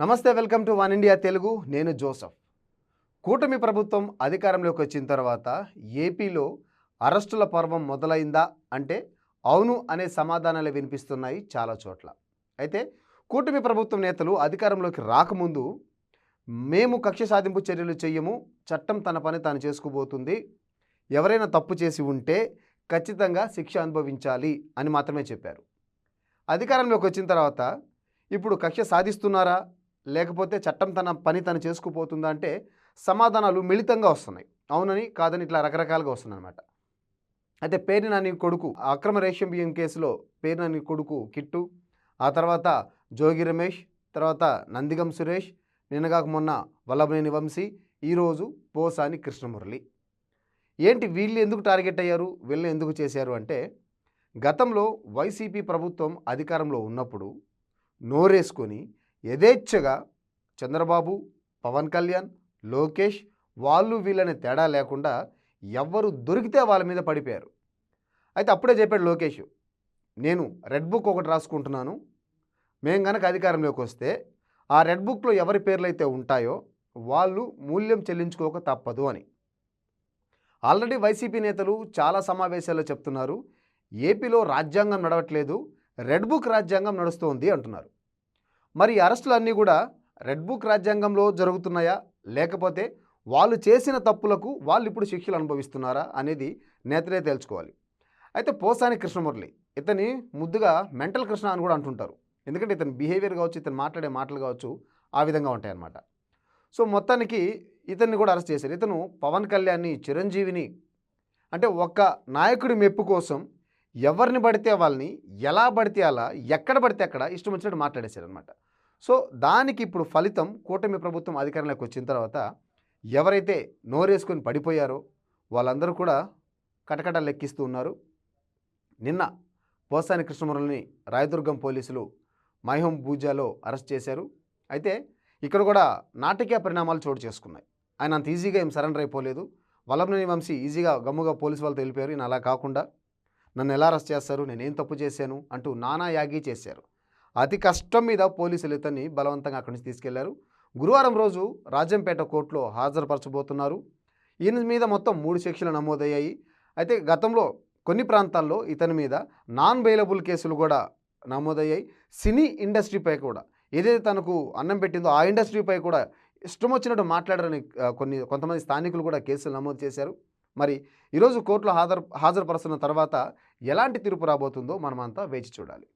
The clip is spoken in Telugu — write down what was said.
నమస్తే welcome to one India Telugu. నేను జోసఫ్. కూటమి ప్రభుత్వం అధికారంలోకి వచ్చిన తర్వాత ఏపీలో అరెస్టుల పర్వం మొదలైందా అంటే అవును అనే సమాధానాలు వినిపిస్తున్నాయి చాలా చోట్ల. అయితే కూటమి ప్రభుత్వం నేతలు అధికారంలోకి రాకముందు మేము కక్ష సాధింపు చర్యలు చెయ్యము చట్టం తన పని తాను చేసుకుపోతుంది ఎవరైనా తప్పు చేసి ఉంటే ఖచ్చితంగా శిక్ష అనుభవించాలి అని మాత్రమే చెప్పారు. అధికారంలోకి వచ్చిన తర్వాత ఇప్పుడు కక్ష సాధిస్తున్నారా? లేకపోతే చట్టం తన పని తను చేసుకుపోతుందా అంటే సమాధానాలు మిళితంగా వస్తున్నాయి. అవునని కాదని ఇట్లా రకరకాలుగా వస్తున్నాయి అనమాట అయితే పేరు నాని కొడుకు అక్రమ రేషన్ బియ్యం కేసులో పేరు నాని కొడుకు కిట్టు ఆ తర్వాత జోగి రమేష్ తర్వాత నందిగం సురేష్ నిన్నగాక మొన్న వల్లభనేని వంశీ ఈరోజు పోసాని కృష్ణమురళి. ఏంటి వీళ్ళు ఎందుకు టార్గెట్ అయ్యారు? వీళ్ళని ఎందుకు చేశారు అంటే గతంలో వైసీపీ ప్రభుత్వం అధికారంలో ఉన్నప్పుడు నోరేసుకొని యథేచ్ఛగా చంద్రబాబు పవన్ కళ్యాణ్ లోకేష్ వాళ్ళు వీళ్ళని తేడా లేకుండా ఎవ్వరు దొరికితే వాళ్ళ మీద పడిపోయారు. అయితే అప్పుడే చెప్పాడు లోకేష్ నేను రెడ్ బుక్ ఒకటి రాసుకుంటున్నాను. మేము కనుక అధికారంలోకి వస్తే ఆ రెడ్ బుక్లో ఎవరి పేర్లు అయితే ఉంటాయో వాళ్ళు మూల్యం చెల్లించుకోక తప్పదు అని. ఆల్రెడీ వైసీపీ నేతలు చాలా సమావేశాల్లో చెప్తున్నారు ఏపీలో రాజ్యాంగం నడవట్లేదు రెడ్ బుక్ రాజ్యాంగం నడుస్తోంది అంటున్నారు. మరి ఈ అరెస్టులన్నీ కూడా రెడ్ బుక్ రాజ్యాంగంలో జరుగుతున్నాయా? లేకపోతే వాళ్ళు చేసిన తప్పులకు వాళ్ళు ఇప్పుడు శిక్షలు అనుభవిస్తున్నారా అనేది నేతలే తేల్చుకోవాలి. అయితే పోసాని కృష్ణమురళి ఇతని ముద్దుగా మెంటల్ కృష్ణ అని కూడా అంటుంటారు. ఎందుకంటే ఇతని బిహేవియర్ కావచ్చు ఇతను మాట్లాడే మాటలు కావచ్చు ఆ విధంగా ఉంటాయన్నమాట. సో మొత్తానికి ఇతన్ని కూడా అరెస్ట్ చేశారు. ఇతను పవన్ కళ్యాణ్ని చిరంజీవిని అంటే ఒక్క నాయకుడి మెప్పు కోసం ఎవరిని పడితే వాళ్ళని ఎలా పడితే అలా ఎక్కడ పడితే అక్కడ ఇష్టం వచ్చినట్టు మాట్లాడేశారు అనమాట సో దానికి ఇప్పుడు ఫలితం కూటమి ప్రభుత్వం అధికారంలోకి వచ్చిన తర్వాత ఎవరైతే నోరేసుకొని పడిపోయారో వాళ్ళందరూ కూడా కటకట లెక్కిస్తూ ఉన్నారు. నిన్న పోసాని కృష్ణమురళిని రాయదుర్గం పోలీసులు మైహోం బూజాలో అరెస్ట్ చేశారు. అయితే ఇక్కడ కూడా నాటకీయ పరిణామాలు చోటు చేసుకున్నాయి. ఆయన అంత ఈజీగా ఏం సరెండర్ అయిపోలేదు. వల్లభనేని వంశీ ఈజీగా గమ్ముగా పోలీసు వాళ్ళతో తెలిపారు ఈయన అలా కాకుండా నన్ను ఎలా అరెస్ట్ చేస్తారు? నేనేం తప్పు చేశాను? అంటూ నానా యాగి చేశారు. అతి కష్టం మీద పోలీసులు ఇతన్ని బలవంతంగా అక్కడి నుంచి తీసుకెళ్ళారు. గురువారం రోజు రాజంపేట కోర్టులో హాజరుపరచబోతున్నారు. ఈయన మీద మొత్తం మూడు శిక్షలు నమోదయ్యాయి. అయితే గతంలో కొన్ని ప్రాంతాల్లో ఇతని మీద నాన్ బెయిలబుల్ కేసులు కూడా నమోదయ్యాయి. సినీ ఇండస్ట్రీపై కూడా. ఏదైతే తనకు అన్నం పెట్టిందో ఆ ఇండస్ట్రీపై కూడా ఇష్టం వచ్చినట్టు మాట్లాడారని కొన్ని కొంతమంది స్థానికులు కూడా కేసులు నమోదు చేశారు. మరి ఈరోజు కోర్టులో హాజరు హాజరుపరుస్తున్న తర్వాత ఎలాంటి తీర్పు రాబోతుందో మనమంతా వేచి చూడాలి.